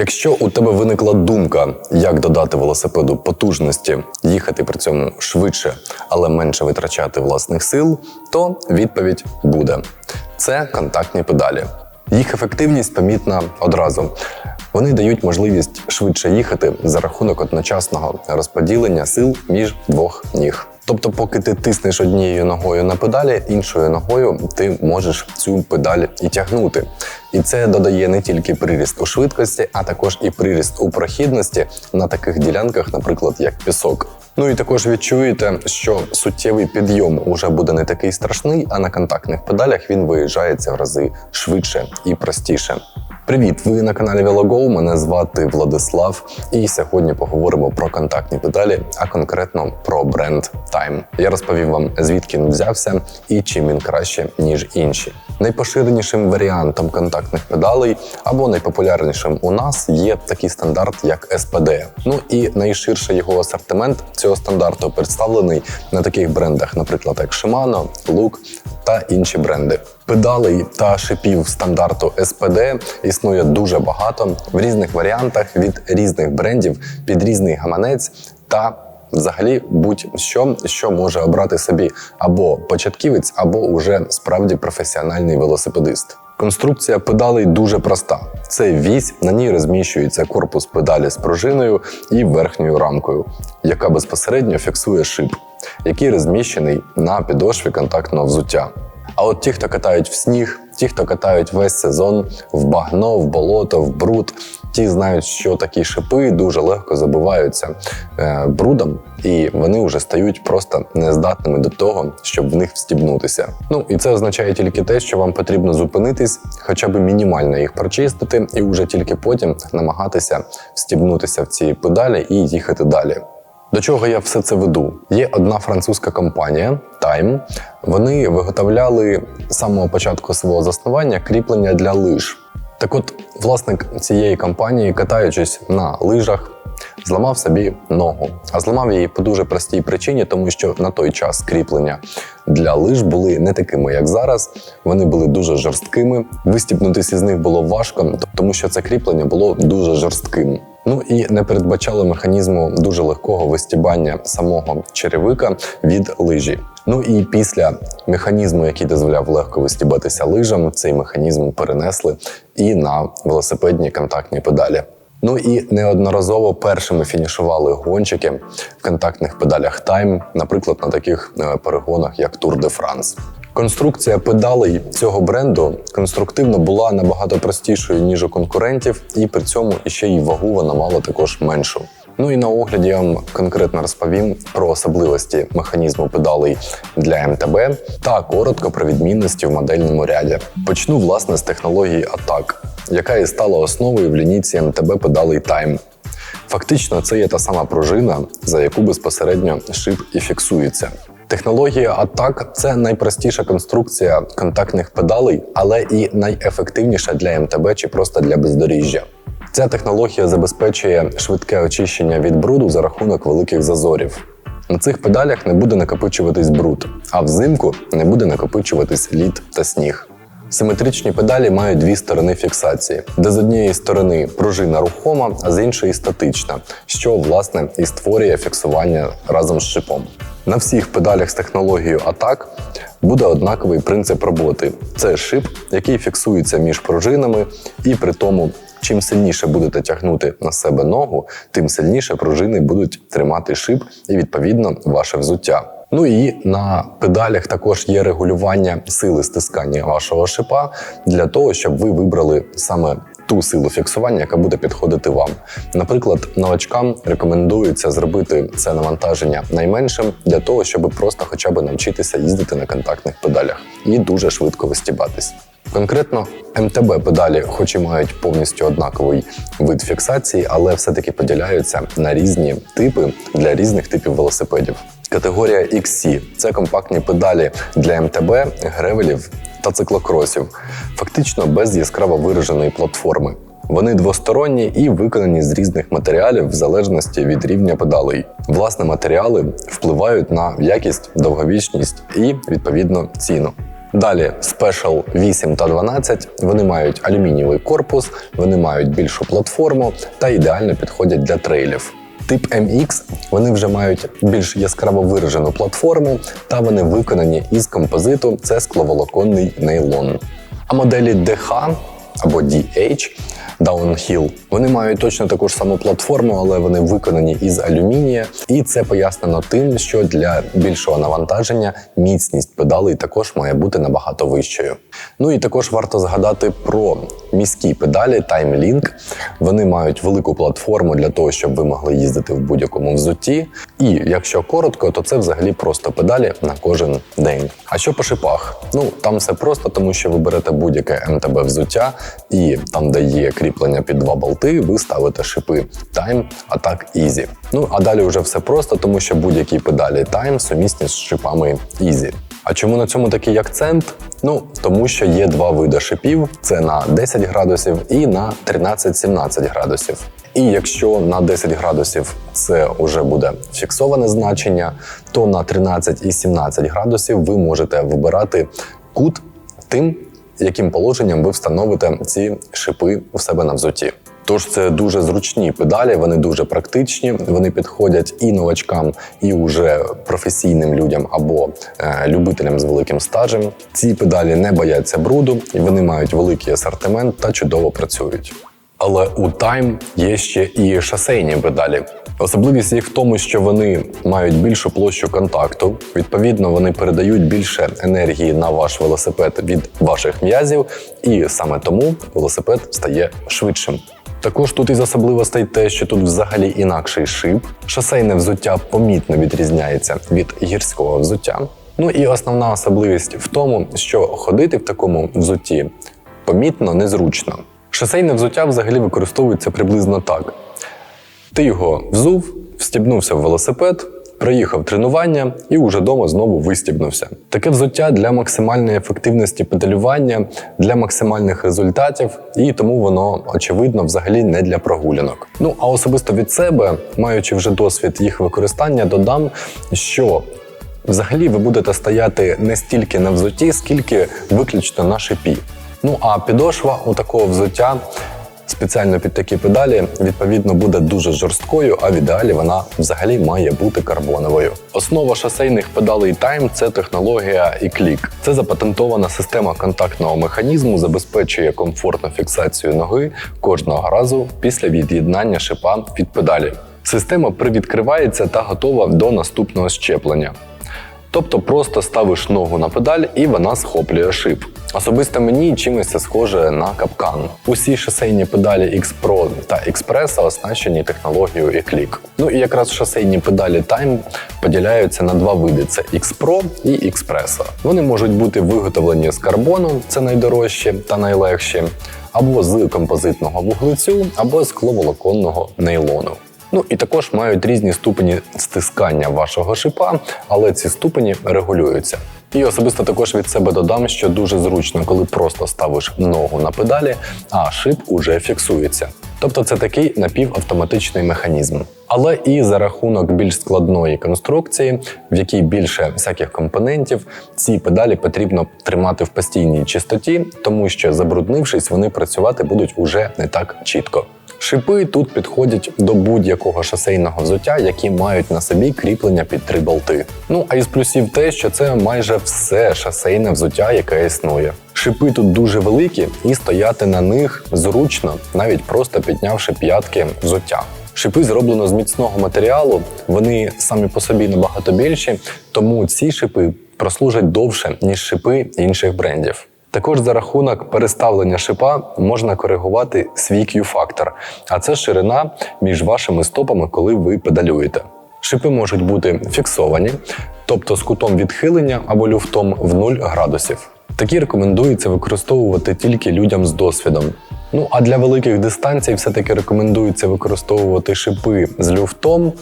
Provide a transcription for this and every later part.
Якщо у тебе виникла думка, як додати велосипеду потужності, їхати при цьому швидше, але менше витрачати власних сил, то відповідь буде: це контактні педалі. Їх ефективність помітна одразу. Вони дають можливість швидше їхати за рахунок одночасного розподілення сил між двох ніг. Тобто, поки ти тиснеш однією ногою на педалі, іншою ногою ти можеш цю педаль і тягнути. І це додає не тільки приріст у швидкості, а також і приріст у прохідності на таких ділянках, наприклад, як пісок. Ну і також відчуєте, що суттєвий підйом уже буде не такий страшний, а на контактних педалях він виїжджається в рази швидше і простіше. Привіт! Ви на каналі VeloGo, Мене звати Владислав, і сьогодні поговоримо про контактні педалі, а конкретно про бренд Time. Я розповів вам, звідки він взявся і чим він краще ніж інші. Найпоширенішим варіантом контактних педалей або найпопулярнішим у нас є такий стандарт, як SPD. Ну і найширший його асортимент цього стандарту представлений на таких брендах, наприклад, як Shimano, Look та інші бренди. Педалей та шипів стандарту SPD існує дуже багато в різних варіантах від різних брендів під різний гаманець та взагалі будь-що, що може обрати собі або початківець, або уже справді професіональний велосипедист. Конструкція педалей дуже проста. Це вісь, на ній розміщується корпус педалі з пружиною і верхньою рамкою, яка безпосередньо фіксує шип, який розміщений на підошві контактного взуття. А от ті, хто катають в сніг, ті, хто катають весь сезон в багно, в болото, в бруд, ті знають, що такі шипи дуже легко забиваються е, брудом, і вони вже стають просто нездатними до того, щоб в них встібнутися. Ну і це означає тільки те, що вам потрібно зупинитись, хоча б мінімально їх прочистити, і вже тільки потім намагатися встібнутися в ці педалі і їхати далі. До чого я все це веду? Є одна французька компанія Time. Вони виготовляли з самого початку свого заснування кріплення для лиж. Так от, власник цієї компанії, катаючись на лижах, зламав собі ногу. А зламав її по дуже простій причині, тому що на той час кріплення для лиж були не такими, як зараз. Вони були дуже жорсткими. Вистібнутися з них було важко, тому що це кріплення було дуже жорстким. Ну і не передбачало механізму дуже легкого вистібання самого черевика від лижі. Ну і після механізму, який дозволяв легко вистібатися лижам, цей механізм перенесли і на велосипедні контактні педалі. Ну і неодноразово першими фінішували гонщики в контактних педалях Time, наприклад, на таких е, перегонах, як Tour de France. Конструкція педалей цього бренду конструктивно була набагато простішою ніж у конкурентів, і при цьому іще й вагу вона мала також меншу. Ну і на огляді я вам конкретно розповім про особливості механізму педалей для МТБ та коротко про відмінності в модельному ряді. Почну власне з технології ATAC, яка і стала основою в лінійці МТБ педалей Time. Фактично, це є та сама пружина, за яку безпосередньо шип і фіксується. Технологія АТАК – це найпростіша конструкція контактних педалей, але і найефективніша для МТБ чи просто для бездоріжжя. Ця технологія забезпечує швидке очищення від бруду за рахунок великих зазорів. На цих педалях не буде накопичуватись бруд, а взимку не буде накопичуватись лід та сніг. Симетричні педалі мають дві сторони фіксації, де з однієї сторони пружина рухома, а з іншої статична, що власне і створює фіксування разом з шипом. На всіх педалях з технологією ATAC буде однаковий принцип роботи: це шип, який фіксується між пружинами, і при тому, чим сильніше будете тягнути на себе ногу, тим сильніше пружини будуть тримати шип і відповідно ваше взуття. Ну і на педалях також є регулювання сили стискання вашого шипа для того, щоб ви вибрали саме ту силу фіксування, яка буде підходити вам. Наприклад, новачкам рекомендується зробити це навантаження найменшим для того, щоб просто хоча б навчитися їздити на контактних педалях і дуже швидко вистібатись. Конкретно МТБ педалі, хоч і мають повністю однаковий вид фіксації, але все-таки поділяються на різні типи для різних типів велосипедів. Категорія XC – це компактні педалі для МТБ, гревелів та циклокросів, фактично без яскраво вираженої платформи. Вони двосторонні і виконані з різних матеріалів в залежності від рівня педалей. Власне, матеріали впливають на якість, довговічність і відповідно ціну. Далі Special 8 та 12 вони мають алюмінієвий корпус, вони мають більшу платформу та ідеально підходять для трейлів. Тип MX вони вже мають більш яскраво виражену платформу, та вони виконані із композиту це скловолоконний нейлон. А моделі DH або DH Downhill. Вони мають точно таку ж саму платформу, але вони виконані із алюмінія, і це пояснено тим, що для більшого навантаження міцність педалей також має бути набагато вищою. Ну і також варто згадати про міські педалі Time Link. Вони мають велику платформу для того, щоб ви могли їздити в будь-якому взутті. І якщо коротко, то це взагалі просто педалі на кожен день. А що по шипах? Ну там все просто, тому що ви берете будь-яке МТБ взуття, і там, де є кріплення під два болти, ви ставите шипи Time, Attack Easy. Ну а далі вже все просто, тому що будь-які педалі Time сумісні з шипами Easy. А чому на цьому такий акцент? Ну тому що є два види шипів: це на 10 градусів і на 13-17 градусів. І якщо на 10 градусів це вже буде фіксоване значення, то на 13 і 17 градусів ви можете вибирати кут тим, яким положенням ви встановите ці шипи у себе на взуті. Тож це дуже зручні педалі, вони дуже практичні, вони підходять і новачкам, і уже професійним людям або е, любителям з великим стажем. Ці педалі не бояться бруду, і вони мають великий асортимент та чудово працюють. Але у Time є ще і шосейні педалі. Особливість їх в тому, що вони мають більшу площу контакту. Відповідно, вони передають більше енергії на ваш велосипед від ваших м'язів, і саме тому велосипед стає швидшим. Також тут із особливостей те, що тут взагалі інакший шип. Шосейне взуття помітно відрізняється від гірського взуття. Ну і основна особливість в тому, що ходити в такому взутті помітно незручно. Шосейне взуття взагалі використовується приблизно так: ти його взув, встібнувся в велосипед, проїхав тренування і уже дома знову вистібнувся. Таке взуття для максимальної ефективності педалювання, для максимальних результатів, і тому воно очевидно взагалі не для прогулянок. Ну а особисто від себе, маючи вже досвід їх використання, додам, що взагалі ви будете стояти не стільки на взутті, скільки виключно на шипі. Ну а підошва у такого взуття спеціально під такі педалі відповідно буде дуже жорсткою, а в ідеалі вона взагалі має бути карбоновою. Основа шосейних педалей Time – це технологія e-click. Це запатентована система контактного механізму, забезпечує комфортну фіксацію ноги кожного разу після від'єднання шипа від педалі. Система привідкривається та готова до наступного щеплення. Тобто просто ставиш ногу на педаль і вона схоплює шип. Особисто мені чимось це схоже на капкан. Усі шосейні педалі X Pro та Express оснащені технологією e-click. Ну і якраз шосейні педалі Time поділяються на два види: це X Pro і Express. Вони можуть бути виготовлені з карбону, це найдорожче та найлегші, або з композитного вуглецю, або з кловолоконного нейлону. Ну і також мають різні ступені стискання вашого шипа, але ці ступені регулюються. І особисто також від себе додам, що дуже зручно, коли просто ставиш ногу на педалі, а шип уже фіксується. Тобто це такий напівавтоматичний механізм. Але і за рахунок більш складної конструкції, в якій більше всяких компонентів, ці педалі потрібно тримати в постійній чистоті, тому що забруднившись, вони працювати будуть уже не так чітко. Шипи тут підходять до будь-якого шосейного взуття, які мають на собі кріплення під три болти. Ну а із плюсів те, що це майже все шосейне взуття, яке існує. Шипи тут дуже великі, і стояти на них зручно, навіть просто піднявши п'ятки взуття. Шипи зроблено з міцного матеріалу, вони самі по собі набагато більші, тому ці шипи прослужать довше ніж шипи інших брендів. Також за рахунок переставлення шипа можна коригувати свій Q-фактор, а це ширина між вашими стопами, коли ви педалюєте. Шипи можуть бути фіксовані, тобто з кутом відхилення або люфтом в 0 градусів. Такі рекомендується використовувати тільки людям з досвідом. Ну а для великих дистанцій все-таки рекомендується використовувати шипи з люфтом,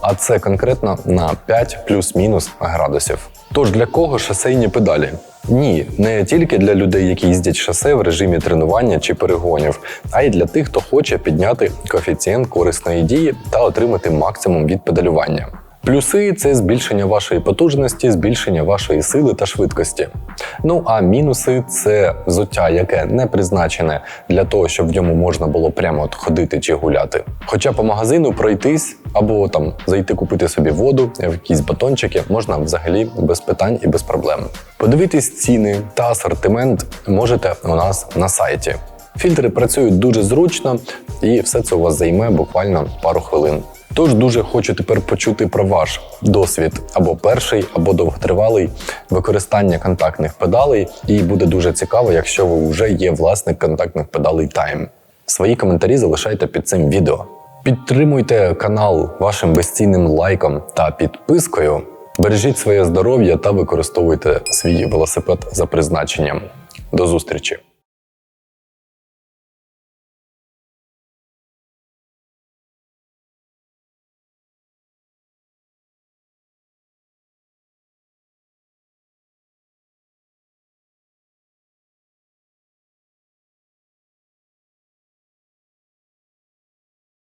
а це конкретно на 5 плюс-мінус градусів. Тож для кого шосейні педалі? Ні, не тільки для людей, які їздять шосе в режимі тренування чи перегонів, а й для тих, хто хоче підняти коефіцієнт корисної дії та отримати максимум від педалювання. Плюси це збільшення вашої потужності, збільшення вашої сили та швидкості. Ну а мінуси це взуття, яке не призначене для того, щоб в ньому можна було прямо от ходити чи гуляти. Хоча по магазину пройтись або там зайти купити собі воду, якісь батончики можна взагалі без питань і без проблем. Подивитись ціни та асортимент можете у нас на сайті. Фільтри працюють дуже зручно, і все це у вас займе буквально пару хвилин. Тож дуже хочу тепер почути про ваш досвід або перший, або довготривалий використання контактних педалей. І буде дуже цікаво, якщо ви вже є власник контактних педалей Time. Свої коментарі залишайте під цим відео. Підтримуйте канал вашим безцінним лайком та підпискою. Бережіть своє здоров'я та використовуйте свій велосипед за призначенням. До зустрічі!